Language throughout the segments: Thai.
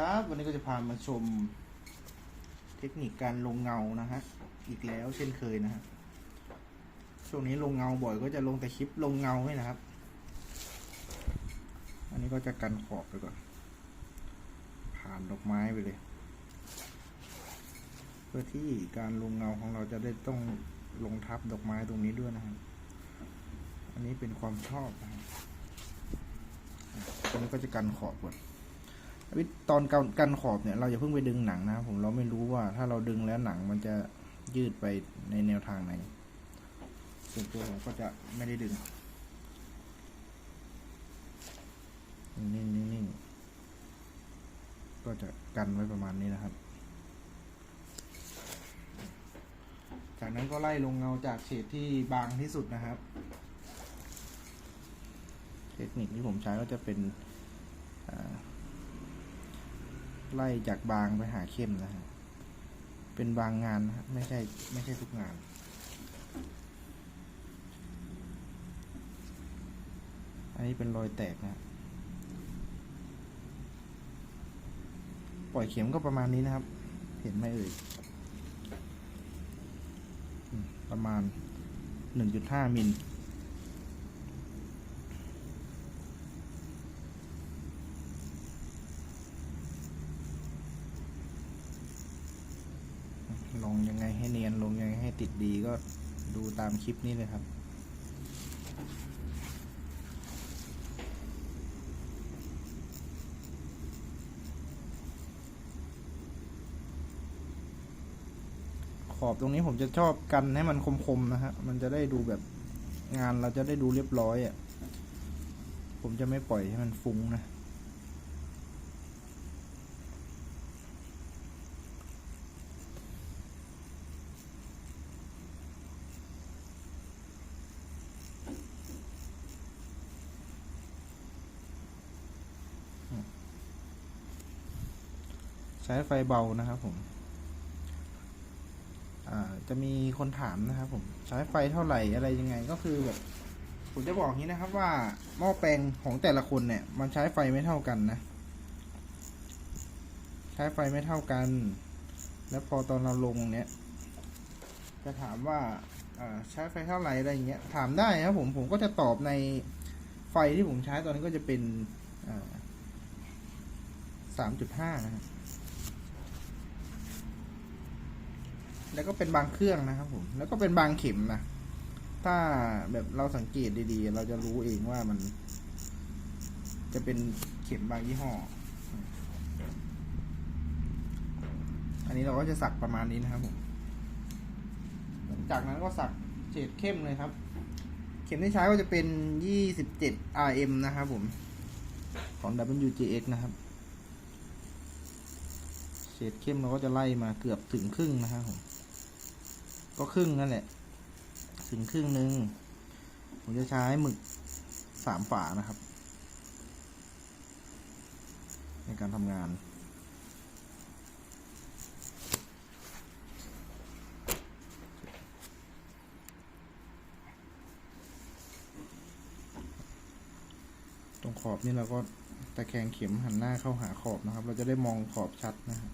ครับ วันนี้ก็จะพามาชมเทคนิคการลงเงานะฮะ อีกแล้วเช่นเคยนะฮะ ช่วงนี้ลงเงาบ่อยก็จะลงแต่คลิปลงเงาให้นะครับ อันนี้ก็จะกันขอบไปก่อน ผ่านดอกไม้ไปเลย เพื่อที่การลงเงาของเราจะได้ต้องลงทับดอกไม้ตรงนี้ด้วยนะครับ อันนี้เป็นความชอบนะครับตรงนี้ก็จะกันขอบก่อน ตอนกันกันขอบเนี่ยเราอย่าเพิ่งไปดึงหนังนะผมเราไม่รู้ว่าถ้าเราดึงแล้วหนังมันจะยืดไปในแนวทางไหนส่วนตัวผมก็จะไม่ได้ดึงนิ่งๆนิ่งๆก็จะกันไว้ประมาณนี้นะครับ จากนั้นก็ไล่ลงเงาจากเฉดที่บางที่สุดนะครับ เทคนิคที่ผมใช้ก็จะเป็นอ่า ไล่จากบางไปหาเข้มนะฮะ เป็นบางงานนะฮะไม่ใช่ไม่ใช่ทุกงาน อันนี้เป็นรอยแตกนะฮะปล่อยเข็มก็ประมาณนี้นะครับ เห็นไหมเอ่ย ประมาณ 1.5มิล ลงยังไงให้เนียนลงยังไงให้ติดดีก็ดูตามคลิปนี้เลยครับขอบตรงนี้ผมจะชอบกันให้มันคมๆนะฮะ มันจะได้ดูแบบงานเราจะได้ดูเรียบร้อยอะ่ะ ผมจะไม่ปล่อยให้มันฟุ้งนะ ใช้ไฟเบานะครับผมจะมีคนถามนะครับผมใช้ไฟเท่าไหร่อะไรยังไงก็คือแบบผมจะบอกงนี้นะครับว่าหม้อแปลงของแต่ละคนเนี่ย มันใช้ไฟไม่เท่ากันนะ ใช้ไฟไม่เท่ากัน แล้วพอตอนเราลงเนี่ย จะถามว่าอ่าใช้ไฟเท่าไหร่อะไรอย่างเงี้ยถามได้ครับผมผมก็จะตอบในไฟที่ผมใช้ตอนนี้ก็จะเป็นสามจุดห้านะครับ แล้วก็เป็นบางเครื่องนะครับผม แล้วก็เป็นบางเข็มนะ ถ้าแบบเราสังเกตดีๆ เราจะรู้เองว่ามัน จะเป็นเข็มบางยี่ห้อ อันนี้เราก็จะสักประมาณนี้นะครับผม หลังจากนั้นก็สักเฉดเข้มเลยครับ เข็มที่ใช้ก็จะเป็น 27 RM นะครับผม ของ WGX นะครับเฉดเข้มเราก็จะไล่มาเกือบถึงครึ่งนะครับผม ก็ครึ่งนั่นแหละ ถึงครึ่งหนึ่งผมจะใช้หมึกสามฝานะครับ ในการทำงานตรงขอบนี่เราก็ตะแคงเข็มหันหน้าเข้าหาขอบนะครับ เราจะได้มองขอบชัดนะครับ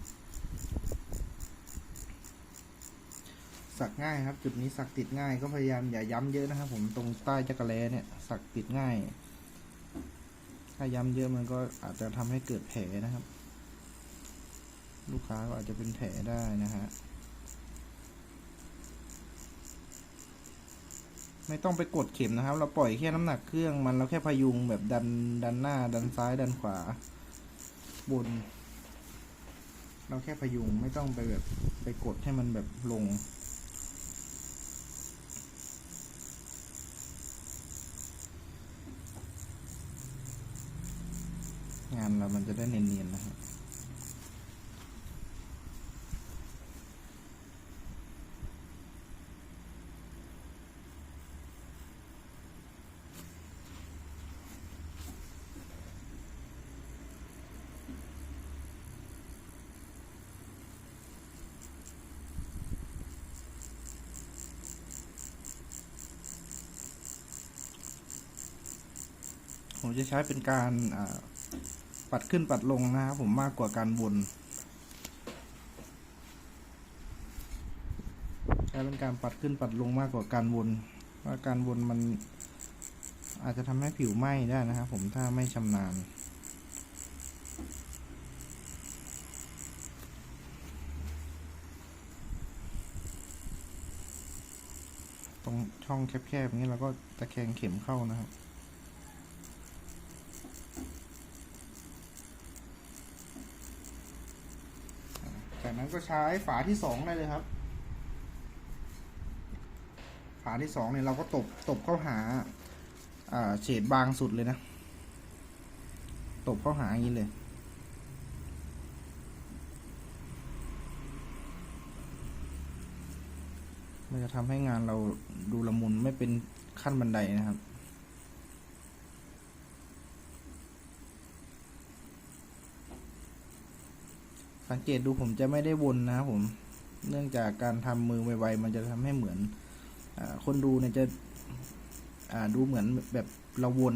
สักง่ายครับ จุดนี้สักติดง่ายก็พยายามอย่าย้ำเยอะนะครับ ผมตรงใต้จักรแลเนี่ย สักติดง่าย ถ้าย้ำเยอะมันก็อาจจะทำให้เกิดแผลนะครับ ลูกค้าก็อาจจะเป็นแผลได้นะฮะไม่ต้องไปกดเข็มนะครับ เราปล่อยแค่น้ำหนักเครื่องมันเราแค่พยุงแบบดันดันหน้า ดันซ้ายดันขวา บน เราแค่พยุงไม่ต้องไปแบบไปกดให้มันแบบลง งานเรามันจะได้เนียนๆนะครับผมจะใช้เป็นการอ่า ปัดขึ้นปัดลงนะครับผมมากกว่าการวนใช้เป็นการปัดขึ้นปัดลงมากกว่าการวนว่าการวนมันอาจจะทำให้ผิวไหม้ได้นะครับผมถ้าไม่ชำนาญตรงช่องแคบๆอย่างนี้เราก็ตะแคงเข็มเข้านะครับ จากนั้นก็ใช้ฝาที่สองได้เลยครับ ฝาที่สองเนี่ยเราก็ตบตบเข้าหาเฉดบางสุดเลยนะ ตบเข้าหาอย่างนี้เลยมันจะทำให้งานเราดูละมุนไม่เป็นขั้นบันไดนะครับ สังเกตดูผมจะไม่ได้วนนะครับผม เนื่องจากการทำมือไวๆมันจะทำให้เหมือนอคนดูเนี่ยจะอ่าดูเหมือนแบบเราวน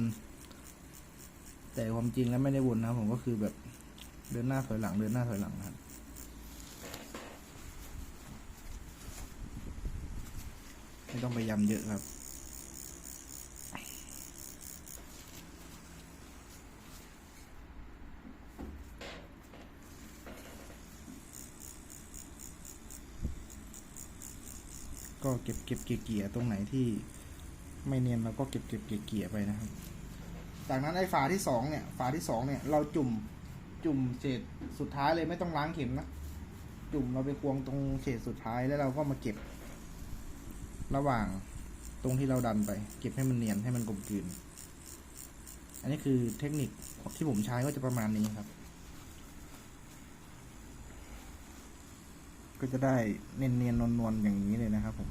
แต่ความจริงแล้วไม่ได้วนนะผมก็คือแบบเดินหน้าถอยหลังเดินหน้าถอยหลังครับไม่ต้องไปย้ำเยอะครับ ก็เก็บเก็บเกี่ยตรงไหนที่ไม่เนียนเราก็เก็บเก็บเกี่ยเกี่ยไปนะครับ จากนั้นไอ้ฝาที่สองเนี่ย ฝาที่สองเนี่ยเราจุ่มจุ่มเศษสุดท้ายเลยไม่ต้องล้างเข็มนะจุ่มเราไปควงตรงเศษสุดท้ายแล้วเราก็มาเก็บ ระหว่างตรงที่เราดันไป เก็บให้มันเนียนให้มันกลมกลืน อันนี้คือเทคนิคที่ผมใช้ก็จะประมาณนี้ครับ ก็จะได้เนียนเนียนนวลๆอย่างนี้เลยนะครับผม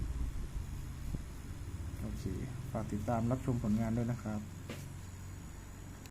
โอเค ฝากติดตามรับชมผลงานด้วยนะครับ